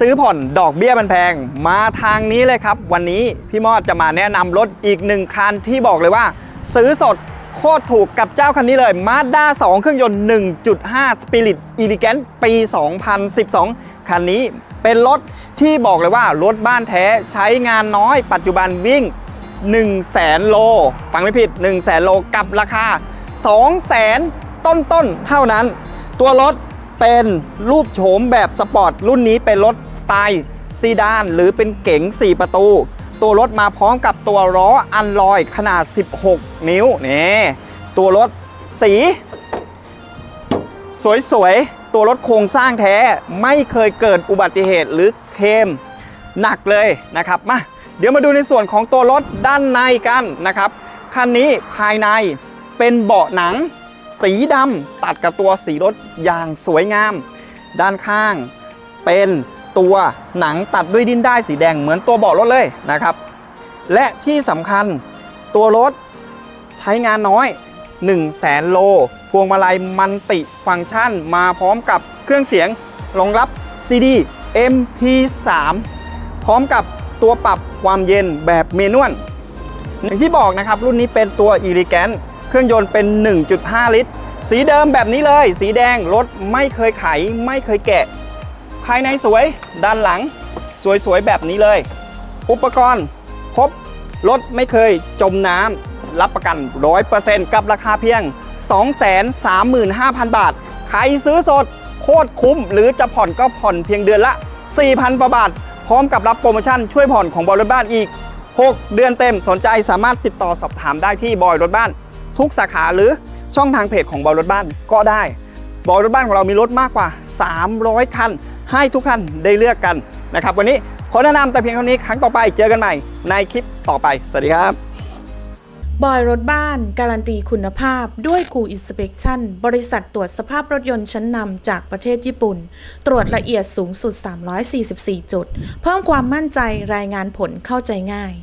ซื้อผ่อนดอกเบี้ยมันแพง มาทางนี้เลยครับ วันนี้พี่มอดจะมาแนะนำรถอีกหนึ่งคันที่บอกเลยว่า ซื้อสดโคตรถูกกับเจ้าคันนี้เลย Mazda 2 เครื่องยนต์ 1.5 Spirit Elegant ปี 2012 คันนี้เป็นรถที่บอกเลยว่ารถบ้านแท้ใช้งานน้อย ปัจจุบันวิ่ง 1 0 0 0 0แสนโล ฟังไม่ผิด 1 0 0 0 0แสนโลกับราคา 2 0 0แสนต้นๆ เท่านั้น ตัวรถ เป็นรูปโฉมแบบสปอร์ตรุ่นนี้เป็นรถสไตล์ซีดาน หรือเป็นเก๋ง 4 ประตู ตัวรถมาพร้อมกับตัวล้ออันลอยขนาด 16 นิ้วนี่ตัวรถสี สวยๆ ตัวรถโครงสร้างแท้ไม่เคยเกิดอุบัติเหตุหรือเคมหนักเลยนะครับมาเดี๋ยวมาดูในส่วนของตัวรถด้านในกันนะครับ คันนี้ภายในเป็นเบาะหนัง สีดำตัดกับตัวสีรถอย่างสวยงาม ด้านข้างเป็นตัวหนังตัดด้วยดินได้สีแดงเหมือนตัวเบาะรถเลยนะครับ และที่สำคัญตัวรถใช้งานน้อย 1 0 0 0 0แสนโล พวงมาลัยมันติฟังก์ชันมาพร้อมกับเครื่องเสียงรองรับ CD MP3 พร้อมกับตัวปรับความเย็นแบบเมนวลอย่างที่บอกนะครับ รุ่นนี้เป็นตัว e l e g a n t เครื่องยนต์เป็น 1.5 ลิตร สีเดิมแบบนี้เลย สีแดงรถไม่เคยไขไม่เคยแกะ ภายในสวยด้านหลัง สวยๆแบบนี้เลย อุปกรณ์ครบรถไม่เคยจมน้ำรับประกัน 100%กับราคาเพียง 235,000 บาท ใครซื้อสดโคตรคุ้ม หรือจะผ่อนก็ผ่อนเพียงเดือนละ 4,000กว่าบาท พร้อมกับรับโปรโมชั่นช่วยผ่อนของบอยรถบ้านอีก 6 เดือนเต็มสนใจสามารถติดต่อสอบถามได้ที่บอยรถบ้าน ทุกสาขาหรือช่องทางเพจของบอยรถบ้านก็ได้บอยรถบ้านของเรามีรถมากกว่า 300 คัน ให้ทุกคันได้เลือกกันนะครับ วันนี้ขอแนะนำแต่เพียงเท่านี้ครั้งต่อไปเจอกันใหม่ในคลิปต่อไป สวัสดีครับ บอยรถบ้านการันตีคุณภาพด้วยกูอินสเป t ชั่นบริษัทตรวจสภาพรถยนต์ชั้นนำจากประเทศญี่ปุ่น ตรวจละเอียดสูงสุด 344 จุด เพิ่มความมั่นใจรายงานผลเข้าใจง่าย